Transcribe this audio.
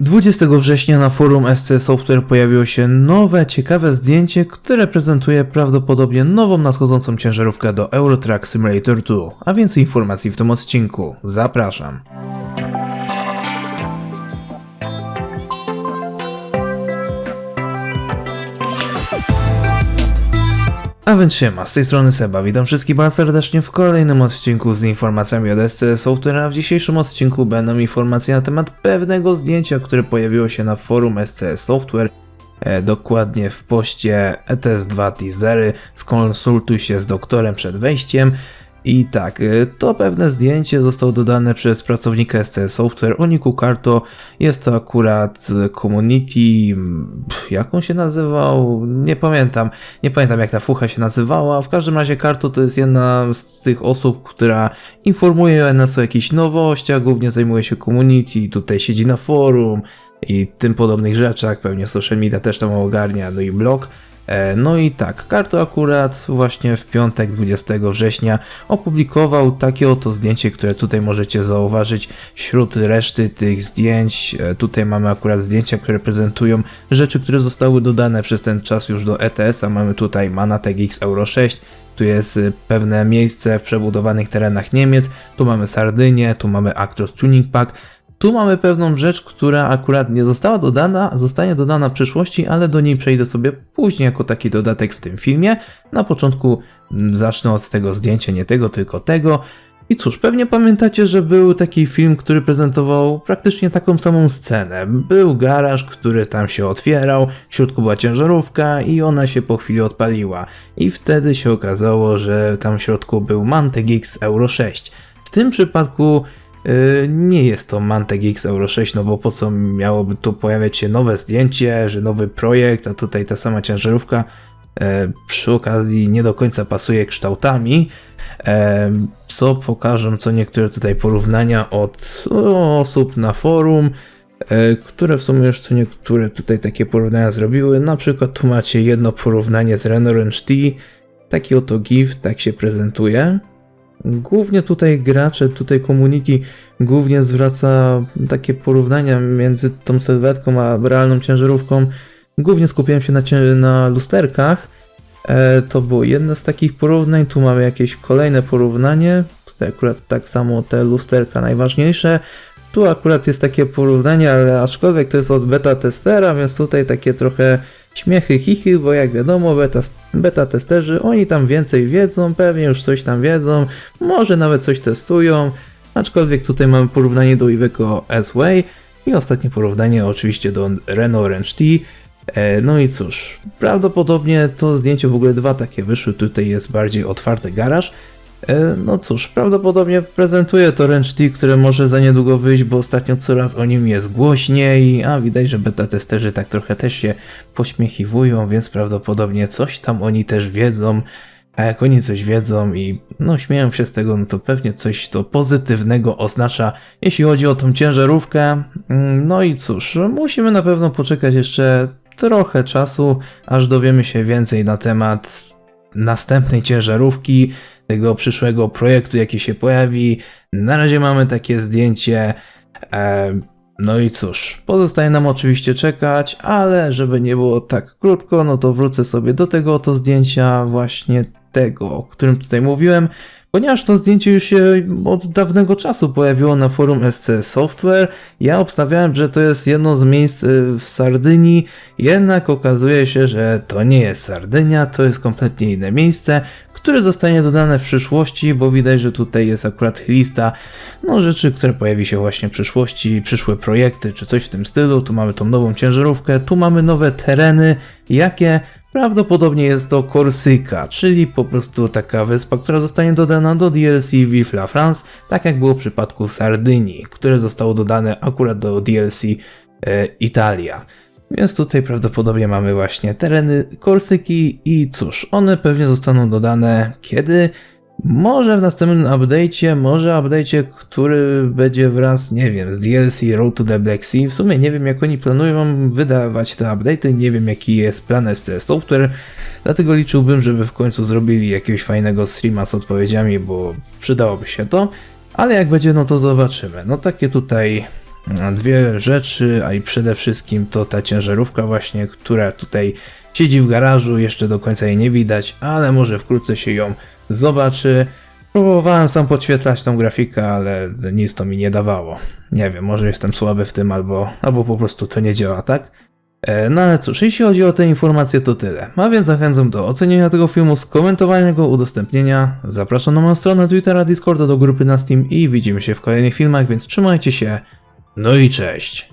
20 września na forum SC Software pojawiło się nowe, ciekawe zdjęcie, które prezentuje prawdopodobnie nową nadchodzącą ciężarówkę do Eurotrack Simulator 2, a więcej informacji w tym odcinku. Zapraszam. Więc siema, z tej strony Seba, witam wszystkich bardzo serdecznie w kolejnym odcinku z informacjami od SC Software, a w dzisiejszym odcinku będą informacje na temat pewnego zdjęcia, które pojawiło się na forum SC Software, e, dokładnie w poście ETS2 teasery, skonsultuj się z doktorem przed wejściem. I tak, y, to pewne zdjęcie zostało dodane przez pracownika SC Software, Oniku Karto. Jest to akurat y, community, mm, jak on się nazywał? Nie pamiętam. Nie pamiętam jak ta fucha się nazywała. W każdym razie Karto to jest jedna z tych osób, która informuje nas o jakichś nowościach, głównie zajmuje się community, tutaj siedzi na forum i tym podobnych rzeczach. Pewnie social media też tam ogarnia, no i blog. E, No i tak, Karto akurat właśnie w piątek 20 września opublikował takie oto zdjęcie, które tutaj możecie zauważyć wśród reszty tych zdjęć. e, Tutaj mamy akurat zdjęcia, które prezentują rzeczy, które zostały dodane przez ten czas już do ETS-a. Mamy tutaj Manatec X Euro 6, tu jest y, pewne miejsce w przebudowanych terenach Niemiec, tu mamy Sardynię, tu mamy Actros Tuning Pack. Tu mamy pewną rzecz, która akurat nie została dodana, zostanie dodana w przyszłości, ale do niej przejdę sobie później jako taki dodatek w tym filmie. Na początku mm, zacznę od tego zdjęcia, nie tego, tylko tego. I cóż, pewnie pamiętacie, że był taki film, który prezentował praktycznie taką samą scenę. Był garaż, który tam się otwierał, w środku była ciężarówka i ona się po chwili odpaliła. I wtedy się okazało, że tam w środku był Mantec X Euro 6. W tym przypadku nie jest to Mantec X Euro 6, no bo po co miałoby tu pojawiać się nowe zdjęcie, że nowy projekt, a tutaj ta sama ciężarówka yy, przy okazji nie do końca pasuje kształtami, yy, co pokażą co niektóre tutaj porównania od osób na forum, które w sumie już co niektóre tutaj takie porównania zrobiły. Na przykład tu macie jedno porównanie z Renault T, taki oto GIF, tak się prezentuje. Głównie tutaj gracze, tutaj community głównie zwraca takie porównania między tą sylwetką a realną ciężarówką. Głównie skupiałem się na, na lusterkach. E, to było jedno z takich porównań. Tu mamy jakieś kolejne porównanie. Tutaj akurat tak samo te lusterka najważniejsze. Tu akurat jest takie porównanie, ale aczkolwiek to jest od beta testera, więc tutaj takie trochę śmiechy, chichy, bo jak wiadomo, beta, beta testerzy, oni tam więcej wiedzą, pewnie już coś tam wiedzą, może nawet coś testują, aczkolwiek tutaj mamy porównanie do Iveco S-Way i ostatnie porównanie oczywiście do Renault Range T. E, No i cóż, prawdopodobnie to zdjęcie w ogóle dwa takie wyszły, tutaj jest bardziej otwarty garaż. E, No cóż, prawdopodobnie prezentuje to Range które może za niedługo wyjść, bo ostatnio coraz o nim jest głośniej, a widać, że beta testerzy tak trochę też się pośmiechiwują, więc prawdopodobnie coś tam oni też wiedzą. A jak oni coś wiedzą i no śmieją się z tego, no to pewnie coś to pozytywnego oznacza, jeśli chodzi o tą ciężarówkę. Mm, No i cóż, musimy na pewno poczekać jeszcze trochę czasu, aż dowiemy się więcej na temat następnej ciężarówki, tego przyszłego projektu, jaki się pojawi. Na razie mamy takie zdjęcie. E, no i cóż, pozostaje nam oczywiście czekać, ale żeby nie było tak krótko, no to wrócę sobie do tego oto zdjęcia, właśnie tego, o którym tutaj mówiłem. Ponieważ to zdjęcie już się od dawnego czasu pojawiło na forum SC Software, ja obstawiałem, że to jest jedno z miejsc y, w Sardynii, jednak okazuje się, że to nie jest Sardynia, to jest kompletnie inne miejsce, które zostanie dodane w przyszłości, bo widać, że tutaj jest akurat lista no, rzeczy, które pojawi się właśnie w przyszłości, przyszłe projekty czy coś w tym stylu. Tu mamy tą nową ciężarówkę, tu mamy nowe tereny, jakie Prawdopodobnie jest to Korsyka, czyli po prostu taka wyspa, która zostanie dodana do DLC Vive la France, tak jak było w przypadku Sardynii, które zostało dodane akurat do DLC e, Italia. Więc tutaj prawdopodobnie mamy właśnie tereny Korsyki i cóż, one pewnie zostaną dodane kiedy? Może w następnym update'cie, może update'cie, który będzie wraz, nie wiem, z DLC Road to the Black Sea. W sumie nie wiem jak oni planują wydawać te update'y, nie wiem jaki jest plan SC Software, dlatego liczyłbym, żeby w końcu zrobili jakiegoś fajnego streama z odpowiedziami, bo przydałoby się to. Ale jak będzie, no to zobaczymy. No takie tutaj dwie rzeczy, a i przede wszystkim to ta ciężarówka właśnie, która tutaj siedzi w garażu, jeszcze do końca jej nie widać, ale może wkrótce się ją zobaczy. Próbowałem sam podświetlać tą grafikę, ale nic to mi nie dawało. Nie wiem, może jestem słaby w tym, albo, albo po prostu to nie działa, tak? E, No ale cóż, jeśli chodzi o te informacje, to tyle. A więc zachęcam do ocenienia tego filmu, skomentowania go, udostępnienia. Zapraszam na moją stronę Twittera, Discorda, do grupy na Steam i widzimy się w kolejnych filmach, więc trzymajcie się. No i cześć!